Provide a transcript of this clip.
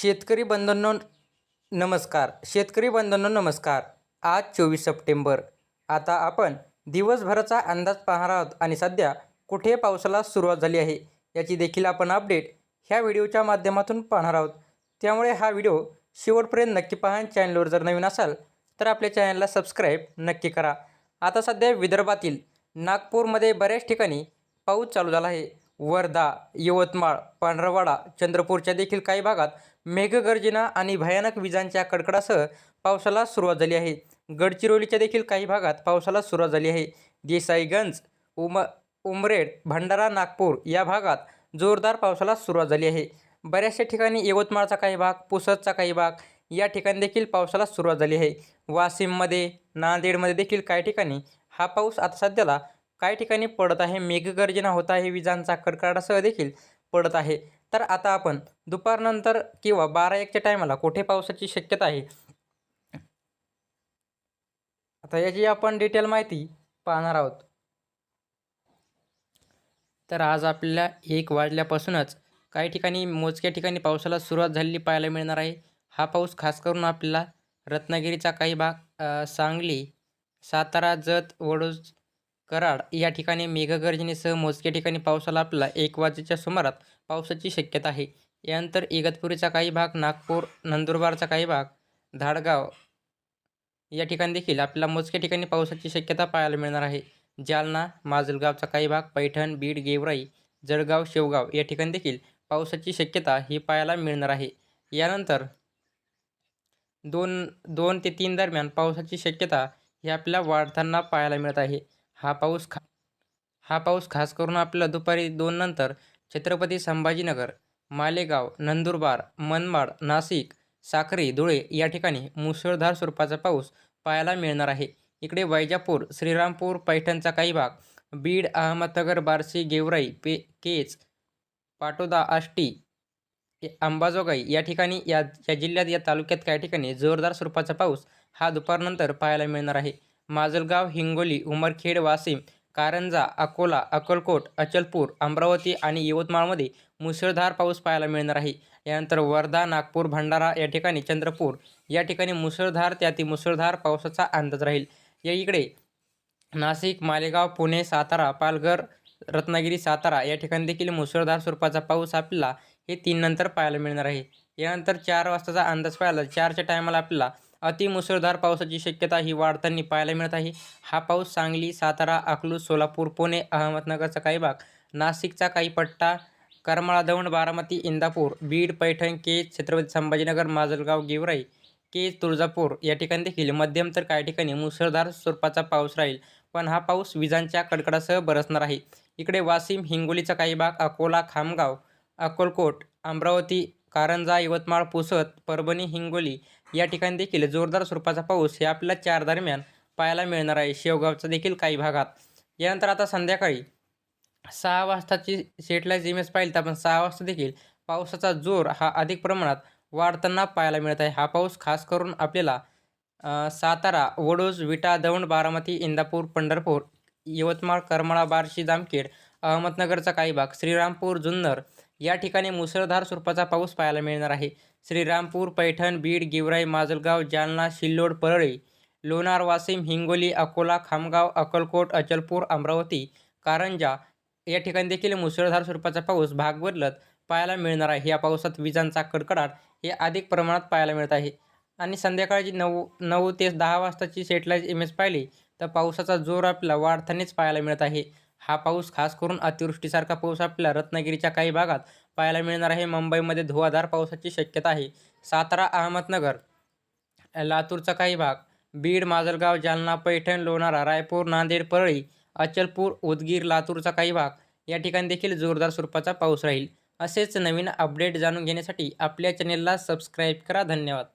शेतकरी बंधनो नमस्कार. शेतकरी बंधनो नमस्कार. आज चोवीस सप्टेंबर. आता आपण दिवसभराचा अंदाज पाहणार आहोत आणि सध्या कुठे पावसाला सुरुवात झाली आहे याची देखील आपण अपडेट ह्या व्हिडिओच्या माध्यमातून पाहणार आहोत. त्यामुळे हा व्हिडिओ शेवटपर्यंत नक्की पहा चॅनलवर जर नवीन असाल तर आपल्या चॅनलला सबस्क्राईब नक्की करा. आता सध्या विदर्भातील नागपूरमध्ये बऱ्याच ठिकाणी पाऊस चालू झाला आहे. वर्धा यवतमाळ पांढरवाडा चंद्रपूरच्या देखील काही भागात मेघगर्जना आणि भयानक विजांच्या कडकडासह पावसाला सुरुवात झाली आहे. गडचिरोलीच्या देखील काही भागात पावसाला सुरुवात झाली आहे. देसाईगंज उम उमरेड भंडारा नागपूर या भागात जोरदार पावसाला सुरुवात झाली आहे. बऱ्याचशा ठिकाणी यवतमाळचा काही भाग पुसदचा काही भाग या ठिकाणी देखील पावसाला सुरुवात झाली आहे. वाशिममध्ये नांदेडमध्ये देखील काही ठिकाणी हा पाऊस आता सध्याला काही ठिकाणी पडत आहे. मेघगर्जना होत आहे. विजांचा कडकडासह देखील पडत आहे. तर आता आपण दुपारनंतर किंवा बारा एकच्या टायमाला कुठे पावसाची शक्यता आहे? आता याची आपण डिटेल माहिती पाहणार आहोत. तर आज आपल्याला एक वाजल्यापासूनच काही ठिकाणी मोजक्या ठिकाणी पावसाला सुरुवात झालेली पाहायला मिळणार आहे. हा पाऊस खास करून आपल्याला रत्नागिरीचा काही भाग सांगली सातारा जत वडोज कराड या ठिकाणी मेघगर्जनेसह मोजक्या ठिकाणी पावसाला आपला एक वाजेच्या सुमारात पावसाची शक्यता आहे. यानंतर इगतपुरीचा काही भाग नागपूर नंदुरबारचा काही भाग धाडगाव या ठिकाणी देखील आपल्याला मोजक्या ठिकाणी पावसाची शक्यता पाहायला मिळणार आहे. जालना माजलगावचा काही भाग पैठण बीड गेवराई जळगाव शेवगाव या ठिकाणी देखील पावसाची शक्यता ही पाहायला मिळणार आहे. यानंतर दोन दोन ते तीन दरम्यान पावसाची शक्यता ही आपल्याला वाढताना पाहायला मिळत आहे. हा पाऊस खा हा पाऊस खास करून आपल्याला दुपारी दोन नंतर छत्रपती संभाजीनगर मालेगाव नंदुरबार मनमाड नाशिक साखरी धुळे या ठिकाणी मुसळधार स्वरूपाचा पाऊस पाहायला मिळणार आहे. इकडे वैजापूर श्रीरामपूर पैठणचा काही भाग बीड अहमदनगर बार्शी गेवराई पे केच पाटोदा आष्टी अंबाजोगाई या ठिकाणी या या जिल्ह्यात या तालुक्यात काही ठिकाणी जोरदार स्वरूपाचा पाऊस हा दुपारनंतर पाहायला मिळणार आहे. माजलगाव हिंगोली उमरखेड वाशिम कारंजा अकोला अक्कलकोट अचलपूर अमरावती आणि यवतमाळमध्ये मुसळधार पाऊस पाहायला मिळणार आहे. यानंतर वर्धा नागपूर भंडारा या ठिकाणी चंद्रपूर या ठिकाणी मुसळधार त्यातील मुसळधार पावसाचा अंदाज राहील. या इकडे नाशिक मालेगाव पुणे सातारा पालघर रत्नागिरी सातारा या ठिकाणी देखील मुसळधार स्वरूपाचा पाऊस आपल्याला हे तीन नंतर पाहायला मिळणार आहे. यानंतर चार वाजताचा अंदाज पाहिला चारच्या टायमाला आपल्याला अतिमुसळधार पावसाची शक्यता ही वाढताना पाहायला मिळत आहे. हा पाऊस सांगली सातारा अकलूज सोलापूर पुणे अहमदनगरचा काही भाग नाशिकचा काही पट्टा करमाळा दौंड बारामती इंदापूर बीड पैठण केज छत्रपती संभाजीनगर माजलगाव गेवराई केज तुळजापूर या ठिकाणी देखील मध्यम तर काही ठिकाणी मुसळधार स्वरूपाचा पाऊस राहील. पण हा पाऊस विजांच्या कडकडासह बरसणार आहे. इकडे वाशिम हिंगोलीचा काही भाग अकोला खामगाव अकोलकोट अमरावती कारंजा यवतमाळ पुसद परभणी हिंगोली या ठिकाणी देखील जोरदार स्वरूपाचा पाऊस हे आपल्याला चार दरम्यान पाहायला मिळणार आहे. शेवगावचा देखील काही भागात. यानंतर आता संध्याकाळी सहा वाजताची सेटलाईज इमेज पाहिली तर आपण सहा वाजता देखील पावसाचा जोर हा अधिक प्रमाणात वाढताना पाहायला मिळत आहे. हा पाऊस खास करून आपल्याला सातारा वडोज विटा दौंड बारामती इंदापूर पंढरपूर यवतमाळ करमाळा बार्शी जामखेड अहमदनगरचा काही भाग श्रीरामपूर जुन्नर या ठिकाणी मुसळधार स्वरूपाचा पाऊस पाहायला मिळणार आहे. श्रीरामपूर पैठण बीड गेवराई माजलगाव जालना सिल्लोड परळी लोणार वाशिम हिंगोली अकोला खामगाव अक्कलकोट अचलपूर अमरावती कारंजा या ठिकाणी देखील मुसळधार स्वरूपाचा पाऊस भाग बदलत पाहायला मिळणार आहे. या पावसात विजांचा कडकडाट हे अधिक प्रमाणात पाहायला मिळत आहे. आणि संध्याकाळची नऊ नऊ ते दहा वाजताची सेटलाईज इमेज पाहिली तर पावसाचा जोर आपल्या वाढतानेच पाहायला मिळत आहे. हा पाऊस खास करून अतिवृष्टीसारखा पाऊस आपल्याला रत्नागिरीच्या काही भागात पाहायला मिळणार आहे. मुंबईमध्ये धुवाधार पावसाची शक्यता आहे. सातारा अहमदनगर लातूरचा काही भाग बीड माजलगाव जालना पैठण लोणारा रायपूर नांदेड परळी अचलपूर उदगीर लातूरचा काही भाग या ठिकाणी देखील जोरदार स्वरूपाचा पाऊस राहील. असेच नवीन अपडेट जाणून घेण्यासाठी आपल्या चॅनेलला सबस्क्राईब करा. धन्यवाद.